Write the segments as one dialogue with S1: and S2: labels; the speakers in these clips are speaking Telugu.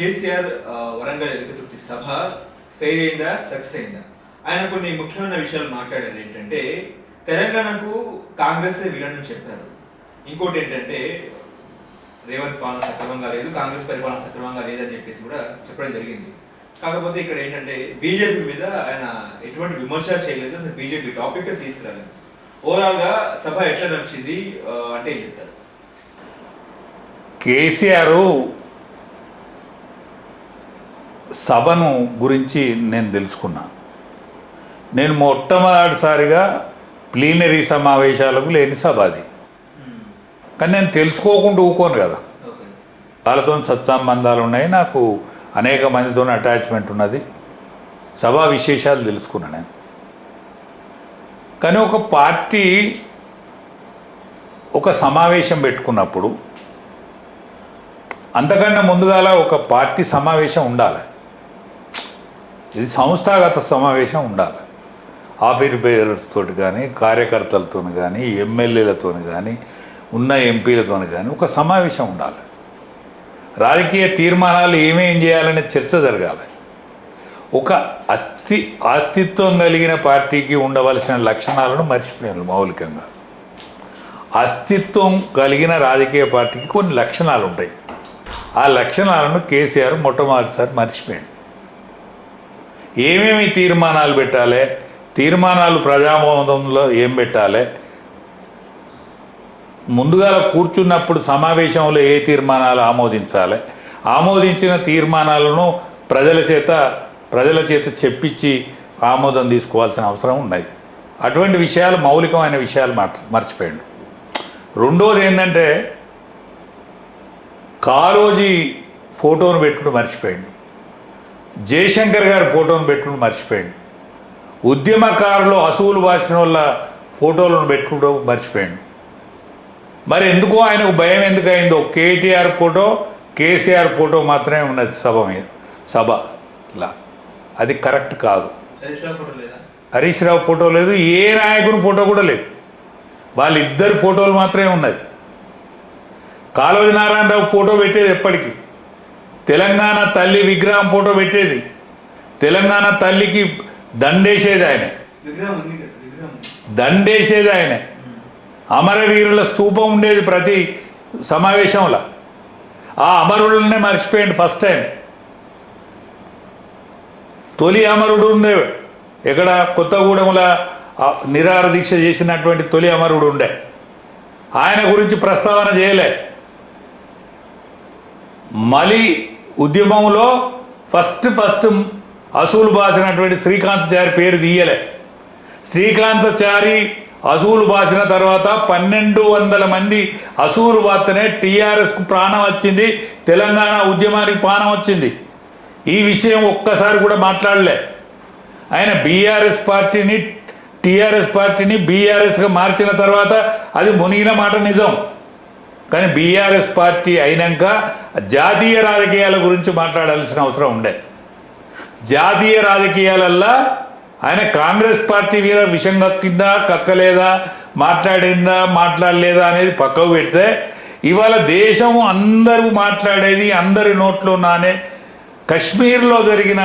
S1: కేసీఆర్ వరంగల్ ఎలుకతుర్తి సభ ఫెయిల్ అయిందా సక్సెస్ అయిందా? ఆయన కొన్ని ముఖ్యమైన విషయాలు మాట్లాడారు. ఏంటంటే తెలంగాణకు కాంగ్రెస్ విలన్ చెప్పారు. ఇంకోటి ఏంటంటే రేవంత్ పాలన సక్రమంగా లేదు కాంగ్రెస్ పరిపాలన సక్రమంగా లేదని చెప్పేసి కూడా చెప్పడం జరిగింది. కాకపోతే ఇక్కడ ఏంటంటే బీజేపీ మీద ఆయన ఎటువంటి విమర్శ చేయలేదు. అసలు బీజేపీ టాపిక్ తీసుకురాలేదు. ఓవరాల్గా సభ ఎట్లా నడిచింది అంటే ఏం చెప్తారు?
S2: కేసీఆర్ సభను గురించి నేను తెలుసుకున్నా నేను మొట్టమొదటిసారిగా ప్లీనరీ సమావేశాలకు లేని సభ అది. కానీ నేను తెలుసుకోకుండా ఊకోను కదా. వాళ్ళతో సత్సంబంధాలు ఉన్నాయి నాకు అనేక మందితో అటాచ్మెంట్ ఉన్నది. సభా విశేషాలు తెలుసుకున్నా నేను. కానీ ఒక పార్టీ ఒక సమావేశం పెట్టుకున్నప్పుడు అంతకన్నా ముందుగాల ఒక పార్టీ సమావేశం ఉండాలి. ఇది సంస్థాగత సమావేశం ఉండాలి. ఆఫీస్ బేయర్స్తో కానీ కార్యకర్తలతో కానీ ఎమ్మెల్యేలతో కానీ ఉన్న ఎంపీలతో కానీ ఒక సమావేశం ఉండాలి. రాజకీయ తీర్మానాలు ఏమేం చేయాలనే చర్చ జరగాలి. ఒక అస్తి అస్తిత్వం కలిగిన పార్టీకి ఉండవలసిన లక్షణాలను మర్చిపోయాను మౌలికంగా. అస్తిత్వం కలిగిన రాజకీయ పార్టీకి కొన్ని లక్షణాలు ఉంటాయి. ఆ లక్షణాలను కేసీఆర్ మొట్టమొదటిసారి మర్చిపోయాడు. ఏమేమి తీర్మానాలు పెట్టాలి? తీర్మానాలు ప్రజామోదంలో ఏం పెట్టాలి? ముందుగా కూర్చున్నప్పుడు సమావేశంలో ఏ తీర్మానాలు ఆమోదించాలి? ఆమోదించిన తీర్మానాలను ప్రజల చేత ప్రజల చేత చెప్పించి ఆమోదం తీసుకోవాల్సిన అవసరం ఉన్నది. అటువంటి విషయాలు మౌలికమైన విషయాలు మర్చి మర్చిపోయాడు. రెండోది ఏంటంటే కాలోజీ ఫోటోను పెట్టుడు మర్చిపోయాడు. జయశంకర్ గారి ఫోటోను పెట్టుడు మర్చిపోయాడు. ఉద్యమకారులు అసువులు బాసిన వాళ్ళ ఫోటోలను పెట్టుకోవడం మర్చిపోయాడు. మరి ఎందుకో ఆయనకు భయం ఎందుకు అయిందో కేటీఆర్ ఫోటో కేసీఆర్ ఫోటో మాత్రమే ఉన్నది సభ మీద సభలా అది కరెక్ట్ కాదు.
S1: హరీష్ రావు ఫోటో లేదా
S2: ఏ నాయకుని ఫోటో కూడా లేదు. వాళ్ళిద్దరి ఫోటోలు మాత్రమే ఉన్నది. కాళోజీ నారాయణరావు ఫోటో పెట్టేది ఎప్పటికీ? తెలంగాణ తల్లి విగ్రహం ఫోటో పెట్టేది. తెలంగాణ తల్లికి దండేసేది ఆయన. దండేసేది ఆయన. అమరవీరుల స్తూపం ఉండేది ప్రతి సమావేశంలో. ఆ అమరులనే మర్చిపోయింది ఫస్ట్ టైం. తొలి అమరుడు ఉండే ఎక్కడ కొత్తగూడెంలో ఆ నిరాహార దీక్ష చేసినటువంటి తొలి అమరుడు ఉండే. ఆయన గురించి ప్రస్తావన చేయలే. మలి ఉద్యమంలో ఫస్ట్ ఫస్ట్ అసూలు బాసినటువంటి శ్రీకాంతచారి పేరు తీయలే. శ్రీకాంతచారి అసూలు బాసిన తర్వాత పన్నెండు వందల మంది అసూలు వార్తనే టీఆర్ఎస్కు ప్రాణం వచ్చింది తెలంగాణ ఉద్యమానికి ప్రాణం వచ్చింది. ఈ విషయం ఒక్కసారి కూడా మాట్లాడలే. ఆయన బీఆర్ఎస్ పార్టీని టీఆర్ఎస్ పార్టీని బీఆర్ఎస్గా మార్చిన తర్వాత అది మునిగిన మాట నిజం. కానీ బీఆర్ఎస్ పార్టీ అయినాక జాతీయ రాజకీయాల గురించి మాట్లాడాల్సిన అవసరం ఉండే. జాతీయ రాజకీయాలల్లా ఆయన కాంగ్రెస్ పార్టీ మీద విషం కక్కిందా కక్కలేదా మాట్లాడిందా మాట్లాడలేదా అనేది పక్కకు పెడితే ఇవాళ దేశం అందరూ మాట్లాడేది అందరి నోట్లో నానే. కశ్మీర్లో జరిగిన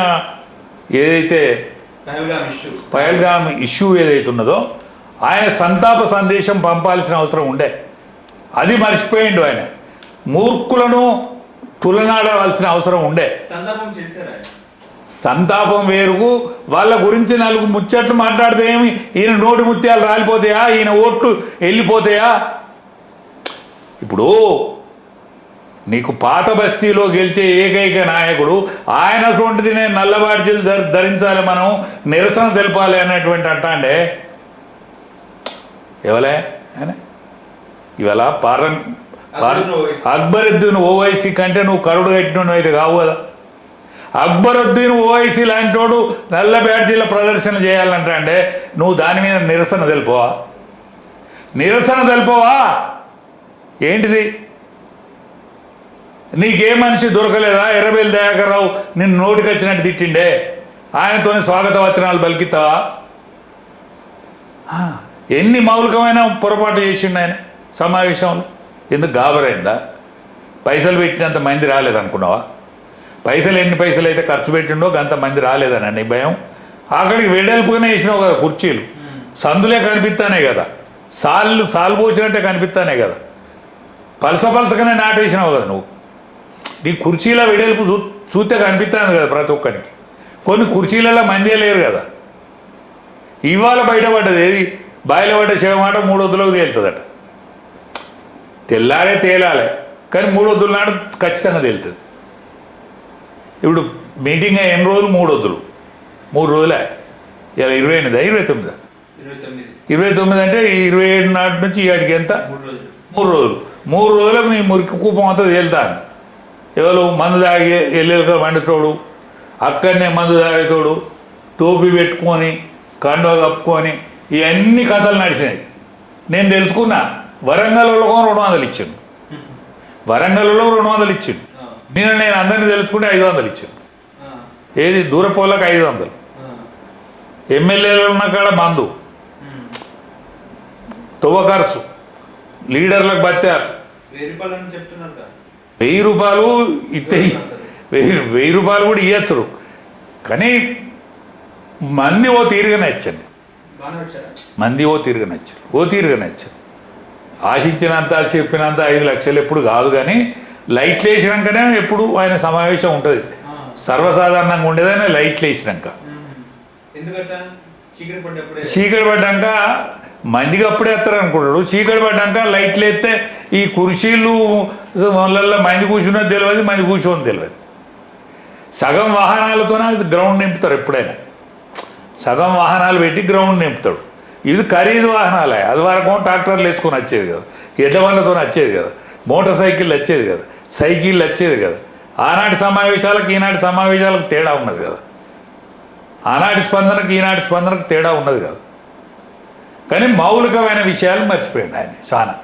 S2: ఏదైతే
S1: పహల్గామ్ ఇష్యూ.
S2: ఏదైతే ఉన్నదో ఆయన సంతాప సందేశం పంపాల్సిన అవసరం ఉండే. అది మర్చిపోయిండు ఆయన. మూర్ఖులను తులనాడవలసిన అవసరం ఉండే.
S1: సంతాపం
S2: వేరుకు వాళ్ళ గురించి నలుగు ముచ్చట్లు మాట్లాడితే ఏమి? ఈయన నోటి ముత్యాలు రాలిపోతాయా? ఈయన ఓట్లు వెళ్ళిపోతాయా ఇప్పుడు నీకు పాత బస్తీలో గెలిచే ఏకైక నాయకుడు ఆయన అటువంటిది నేను నల్లబాటిలు ధ- ధరించాలి మనం నిరసన తెలపాలి అనేటువంటి అంటాండే. ఎవలే? ఆయన? ఇవాళ పార్ల
S1: అక్బరుద్దీన్ ఓవైసీ.
S2: కంటే నువ్వు కరుడు కట్టిన అయితే కావు కదా. అక్బరుద్దీన్ ఓవైసీ లాంటోడు నల్ల బ్యాడ్జీల ప్రదర్శన చేయాలంటే అంటే నువ్వు దాని మీద నిరసన తెలుపవా? నిరసన తెలుపవా? ఏంటిది? నీకే మనిషి దొరకలేదా? ఎర్రబెల్లి దయాకర్ రావు నిన్ను నోటికి వచ్చినట్టు తిట్టిండే. ఆయనతోనే స్వాగత వచనాలు పలికిస్తావా ఆ, ఎన్ని మౌలికమైన పొరపాటు చేసిండు ఆయన? సమావేశంలో ఎందుకు గాబరైందా? పైసలు పెట్టినంత మంది రాలేదనుకున్నావా? పైసలు ఎన్ని పైసలు అయితే ఖర్చు పెట్టిండో అంత మంది రాలేదని నీ భయం? అక్కడికి వెడల్పుగానే వేసినావు కదా కుర్చీలు. సందులే కనిపిస్తానే కదా. సాళ్ళు సాలు పోసినట్టే కనిపిస్తానే కదా. పలస పలసగానే నాటేసినావు కదా నువ్వు. నీ కుర్చీల వెడల్పు చూ చూస్తే కనిపిస్తాను కదా ప్రతి ఒక్కరికి. కొన్ని కుర్చీలలో మందే లేరు కదా. ఇవాళ బయటపడ్డది ఏది? బాయిల పడ్డ శివమాట మూడు వద్దులకు తేలుతుందట. తెల్లారే తేలాలి. కానీ మూడు వద్దుల నాడు ఖచ్చితంగా తేలుతుంది. ఇప్పుడు మీటింగ్ అయ్యి ఎన్ని రోజులు? మూడు వద్దులు. మూడు రోజులే. ఇలా ఇరవై ఎనిమిదా? ఇరవై తొమ్మిదా?
S1: ఇరవై తొమ్మిది.
S2: ఇరవై తొమ్మిది అంటే ఇరవై ఏడు నాటి నుంచి ఈడికి ఎంత?
S1: మూడు రోజులు.
S2: మూడు రోజులు. మూడు రోజులకు నీ మురికి కూపం అంతా తేలుతాను ఎవరు? మందు తాగి ఎల్లెలుగా వండుతోడు అక్కడనే మందు తాగేతోడు టోపీ పెట్టుకొని కండువ కప్పుకొని ఇవన్నీ కథలు నడిచినాయి నేను తెలుసుకున్నా. వరంగల్లో రెండు వందలు ఇచ్చిండు. వరంగల్లో రెండు వందలు ఇచ్చిండు. నేను నేను అందరినీ తెలుసుకుంటే ఐదు వందలు ఇచ్చిండు.
S1: ఆ,
S2: ఏది దూరపోళ్ళకి ఐదు వందలు. ఎమ్మెల్యేలు ఉన్న కాడ మందు
S1: ఉమ్.
S2: తువ్వ ఖర్చు. లీడర్లకు బత్తారు.
S1: వెయ్యి రూపాయలు కదా.
S2: వెయ్యి వెయ్యి రూపాయలు కూడా ఇవ్వచ్చు కానీ మంది ఓ
S1: బాగానే వచ్చారా?
S2: మంది ఓ తీరుగానే ఇచ్చారు ఓ తీరుగానే ఇచ్చారు ఆశించినంత చెప్పినంత ఐదు లక్షలు ఎప్పుడు కాదు కానీ లైట్లు వేసినాకనే ఎప్పుడు ఆయన సమావేశం ఉంటుంది. సర్వసాధారణంగా ఉండేదనే లైట్లు వేసినాక
S1: చీకటి
S2: పడ్డాక మందికి అప్పుడే ఎత్తారు అనుకుంటాడు. చీకటి పడ్డాక లైట్లు ఎత్తే ఈ కుర్చీలు వాళ్ళల్లో మంది కూర్చున్నది తెలియదు మంది కూర్చోని తెలియదు సగం వాహనాలతోనే గ్రౌండ్ నింపుతారు ఎప్పుడైనా. సగం వాహనాలు పెట్టి గ్రౌండ్ నింపుతాడు. ఇది ఖరీదు వాహనాలే. అది వరకు ట్రాక్టర్లు వేసుకొని వచ్చేది కదా. ఎడ్ల వచ్చేది కదా. మోటార్ సైకిల్ వచ్చేది కదా. సైకిల్ వచ్చేది కదా. ఆనాటి సమావేశాలకు ఈనాటి సమావేశాలకు తేడా ఉన్నది కదా. ఆనాటి స్పందనకు ఈనాటి స్పందనకు తేడా ఉన్నది కదా. కానీ మౌలికమైన విషయాలు మర్చిపోయింది ఆయన. చాలా.